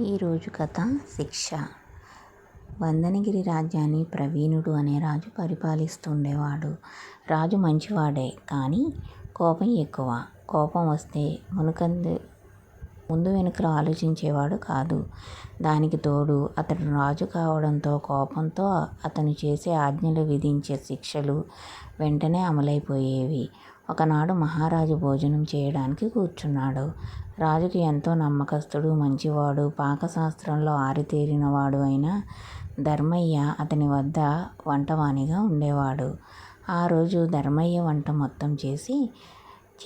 ఈరోజు కథ శిక్ష. వందనగిరి రాజ్యాన్ని ప్రవీణుడు అనే రాజు పరిపాలిస్తుండేవాడు. రాజు మంచివాడే కానీ కోపం ఎక్కువ. కోపం వస్తే మునుకందు ముందు వెనుకలు ఆలోచించేవాడు కాదు. దానికి తోడు అతడు రాజు కావడంతో కోపంతో అతను చేసే ఆజ్ఞలు విధించే శిక్షలు వెంటనే అమలైపోయేవి. ఒకనాడు మహారాజు భోజనం చేయడానికి కూర్చున్నాడు. రాజుకి ఎంతో నమ్మకస్తుడు మంచివాడు పాకశాస్త్రంలో ఆరితేరినవాడు అయిన ధర్మయ్య అతని వద్ద వంటవానిగా ఉండేవాడు. ఆ రోజు ధర్మయ్య వంట మొత్తం చేసి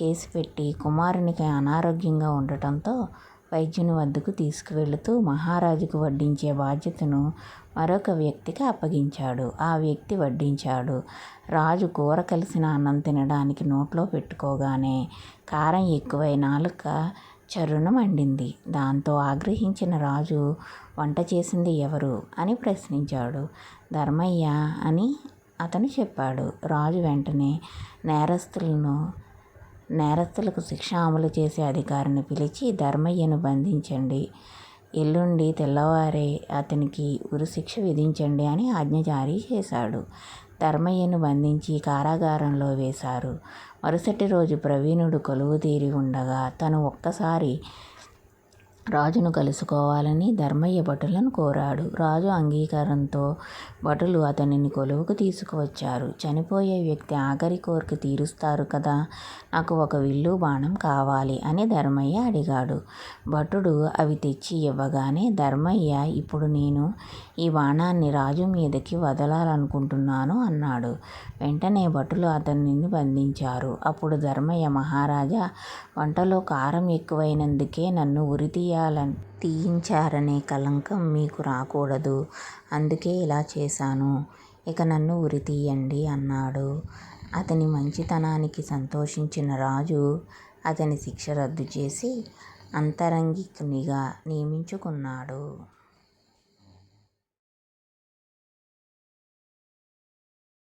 చేసి పెట్టి కుమారునికి అనారోగ్యంగా ఉండటంతో వైద్యుని వద్దకు తీసుకువెళుతూ మహారాజుకు వడ్డించే బాధ్యతను మరొక వ్యక్తికి అప్పగించాడు. ఆ వ్యక్తి వడ్డించాడు. రాజు కూర కలిసిన అన్నం తినడానికి నోట్లో పెట్టుకోగానే కారం ఎక్కువై నాలుక చర్రున మండింది. దాంతో ఆగ్రహించిన రాజు వంట చేసింది ఎవరు? అని ప్రశ్నించాడు. ధర్మయ్య అని అతను చెప్పాడు. రాజు వెంటనే నేరస్తులను నేరస్తులకు శిక్ష అమలు చేసే అధికారిని పిలిచి ధర్మయ్యను బంధించండి. ఎల్లుండి తెల్లవారే అతనికి ఉరిశిక్ష విధించండి అని ఆజ్ఞ జారీ చేశాడు. ధర్మయ్యను బంధించి కారాగారంలో వేశారు. మరుసటి రోజు ప్రవీణుడు కొలువుతీరి ఉండగా తను ఒక్కసారి రాజును కలుసుకోవాలని ధర్మయ్య భటులను కోరాడు. రాజు అంగీకారంతో భటులు అతనిని కొలువుకు తీసుకువచ్చారు. చనిపోయే వ్యక్తి ఆఖరి కోరిక తీరుస్తారు కదా నాకు ఒక విల్లు బాణం కావాలి అని ధర్మయ్య అడిగాడు. భటుడు అవి తెచ్చి ఇవ్వగానే ధర్మయ్య ఇప్పుడు నేను ఈ బాణాన్ని రాజు మీదకి వదలాలనుకుంటున్నాను అన్నాడు. వెంటనే భటులు అతనిని బంధించారు. అప్పుడు ధర్మయ్య మహారాజా వంటలో కారం ఎక్కువైనందుకే నన్ను ఉరితీ తీయాలని తీయించారనే కళంకం మీకు రాకూడదు. అందుకే ఇలా చేశాను. ఇక నన్ను ఉరి తీయండి అన్నాడు. అతని మంచితనానికి సంతోషించిన రాజు అతని శిక్ష రద్దు చేసి అంతరంగికునిగా నియమించుకున్నాడు.